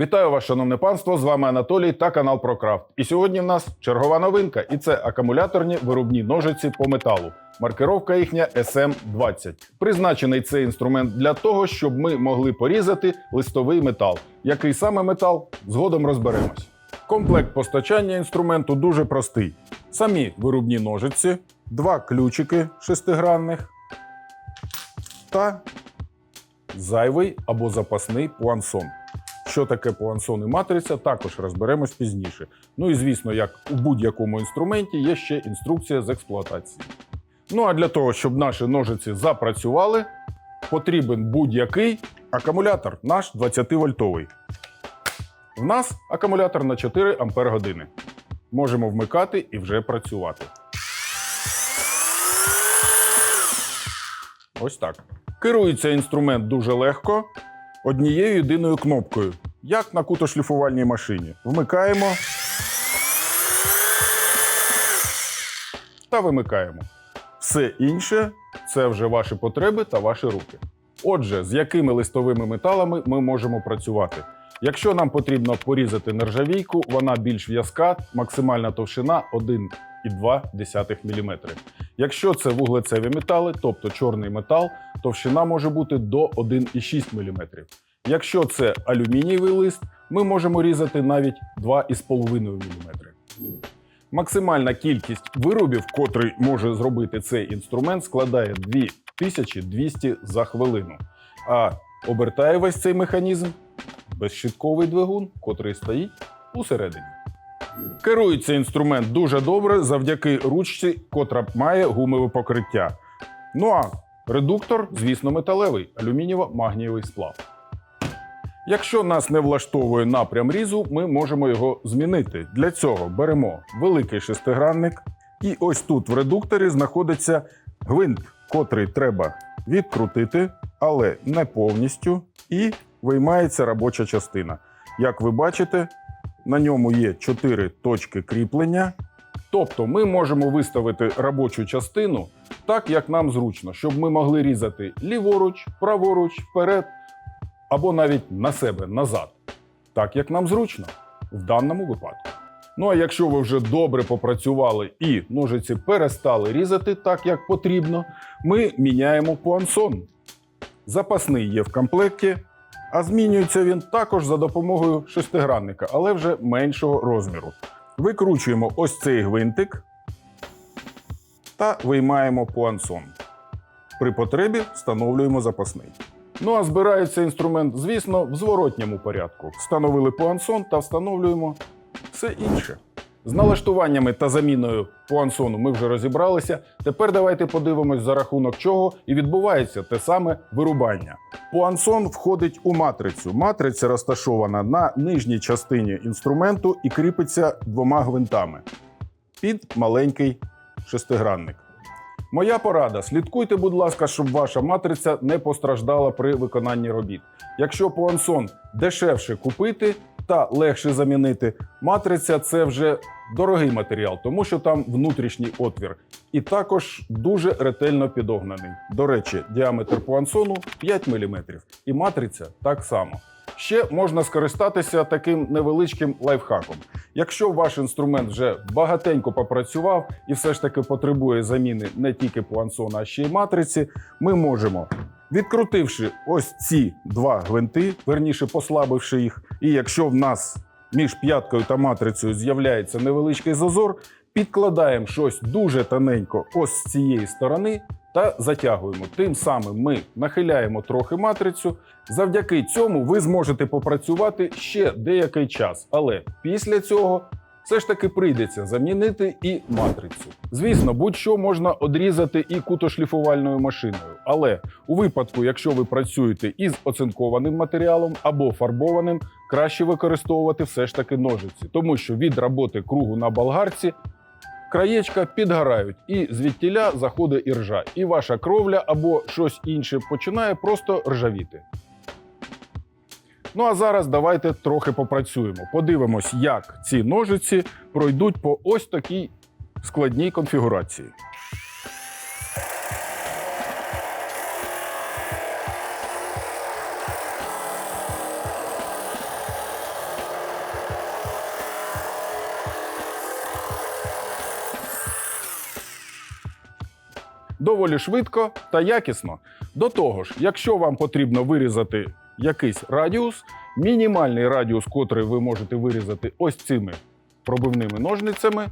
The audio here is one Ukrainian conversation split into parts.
Вітаю вас, шановне панство! З вами Анатолій та канал ProCraft. І сьогодні в нас чергова новинка, і це акумуляторні виробні ножиці по металу. Маркировка їхня SM20. Призначений цей інструмент для того, щоб ми могли порізати листовий метал. Який саме метал? Згодом розберемось. Комплект постачання інструменту дуже простий: самі виробні ножиці, два ключики шестигранних та зайвий або запасний пуансон. Що таке пуансон і матриця, також розберемось пізніше. Ну і звісно, як у будь-якому інструменті є ще інструкція з експлуатації. Ну а для того, щоб наші ножиці запрацювали, потрібен будь-який акумулятор, наш 20-вольтовий. В нас акумулятор на 4 Ампер години. Можемо вмикати і вже працювати. Ось так. Керується інструмент дуже легко однією єдиною кнопкою, як на кутошліфувальній машині. Вмикаємо та вимикаємо. Все інше це вже ваші потреби та ваші руки. Отже, з якими листовими металами ми можемо працювати? Якщо нам потрібно порізати нержавійку, вона більш в'язка, максимальна товщина 1,2 мм. Якщо це вуглецеві метали, тобто чорний метал, товщина може бути до 1,6 мм. Якщо це алюмінієвий лист, ми можемо різати навіть 2,5 мм. Максимальна кількість виробів, котрий може зробити цей інструмент, складає 2200 за хвилину. А обертає весь цей механізм безщитковий двигун, котрий стоїть усередині. Керується інструмент дуже добре завдяки ручці, котра має гумове покриття. Ну а редуктор, звісно, металевий, алюмінієво-магнієвий сплав. Якщо нас не влаштовує напрям різу, ми можемо його змінити. Для цього беремо великий шестигранник, і ось тут в редукторі знаходиться гвинт, котрий треба відкрутити, але не повністю, і виймається робоча частина. Як ви бачите, на ньому є 4 точки кріплення. Тобто ми можемо виставити робочу частину так, як нам зручно, щоб ми могли різати ліворуч, праворуч, вперед або навіть на себе назад, так як нам зручно в даному випадку. Ну а якщо ви вже добре попрацювали і ножиці перестали різати так, як потрібно, ми міняємо пуансон. Запасний є в комплекті, а змінюється він також за допомогою шестигранника, але вже меншого розміру. Викручуємо ось цей гвинтик та виймаємо пуансон. При потребі встановлюємо запасний. Ну а збирається інструмент, звісно, в зворотньому порядку. Встановили пуансон та встановлюємо все інше. З налаштуваннями та заміною пуансону ми вже розібралися. Тепер давайте подивимось, за рахунок чого і відбувається те саме вирубання. Пуансон входить у матрицю. Матриця розташована на нижній частині інструменту і кріпиться двома гвинтами під маленький шестигранник. Моя порада: слідкуйте, будь ласка, щоб ваша матриця не постраждала при виконанні робіт. Якщо пуансон дешевше купити та легше замінити, матриця це вже дорогий матеріал, тому що там внутрішній отвір. І також дуже ретельно підогнаний. До речі, діаметр пуансону 5 мм, і матриця так само. Ще можна скористатися таким невеличким лайфхаком. Якщо ваш інструмент вже багатенько попрацював і все ж таки потребує заміни не тільки пуансона, а ще й матриці, ми можемо, відкрутивши ось ці два гвинти, верніше послабивши їх, і якщо в нас між п'яткою та матрицею з'являється невеличкий зазор, підкладаємо щось дуже тоненько ось з цієї сторони та затягуємо. Тим самим ми нахиляємо трохи матрицю. Завдяки цьому ви зможете попрацювати ще деякий час, але після цього все ж таки прийдеться замінити і матрицю. Звісно, будь-що можна одрізати і кутошліфувальною машиною, але у випадку, якщо ви працюєте із оцинкованим матеріалом або фарбованим, краще використовувати все ж таки ножиці, тому що від роботи кругу на болгарці краєчка підгорають, і звідтіля заходить іржа, і ваша кровля або щось інше починає просто ржавіти. Ну а зараз давайте трохи попрацюємо. Подивимось, як ці ножиці пройдуть по ось такій складній конфігурації. Доволі швидко та якісно. До того ж, якщо вам потрібно вирізати якийсь радіус, мінімальний радіус, котрий ви можете вирізати ось цими пробивними ножницями,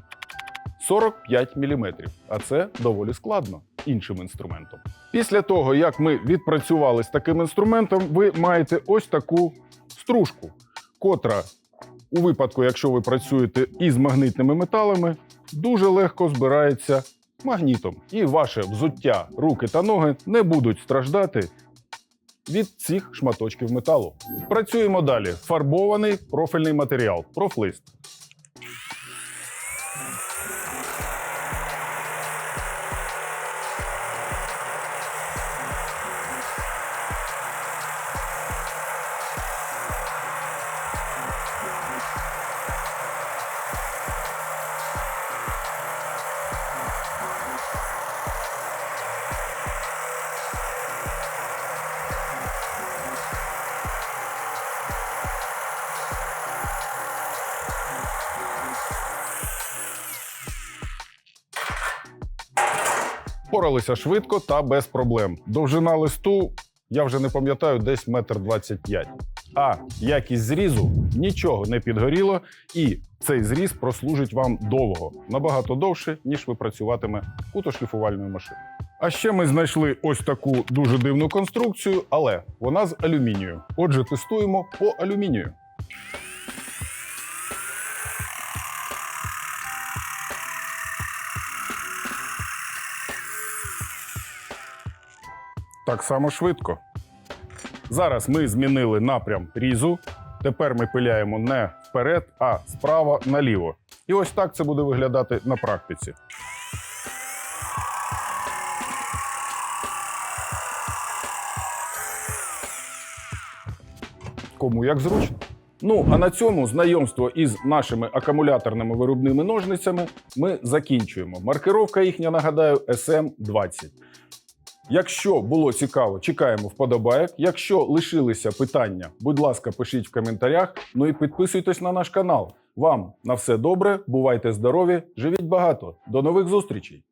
45 мм, а це доволі складно іншим інструментом. Після того, як ми відпрацювали з таким інструментом, ви маєте ось таку стружку, котра у випадку, якщо ви працюєте із магнитними металами, дуже легко збирається магнітом, і ваше взуття, руки та ноги не будуть страждати від цих шматочків металу. Працюємо далі. Фарбований профільний матеріал профлист. Поралися швидко та без проблем. Довжина листу, я вже не пам'ятаю, десь метр двадцять п'ять. А якість зрізу нічого не підгоріло, і цей зріз прослужить вам довго, набагато довше, ніж ви працюватиме кутошліфувальною машиною. А ще ми знайшли ось таку дуже дивну конструкцію, але вона з алюмінію. Отже, тестуємо по алюмінію. Так само швидко. Зараз ми змінили напрям різу. Тепер ми пиляємо не вперед, а справа наліво. І ось так це буде виглядати на практиці. Кому як зручно. Ну, а на цьому знайомство із нашими акумуляторними виробними ножницями ми закінчуємо. Маркировка їхня, нагадаю, SM20. Якщо було цікаво, чекаємо вподобайок. Якщо лишилися питання, будь ласка, пишіть в коментарях. Ну і підписуйтесь на наш канал. Вам на все добре, бувайте здорові, живіть багато. До нових зустрічей!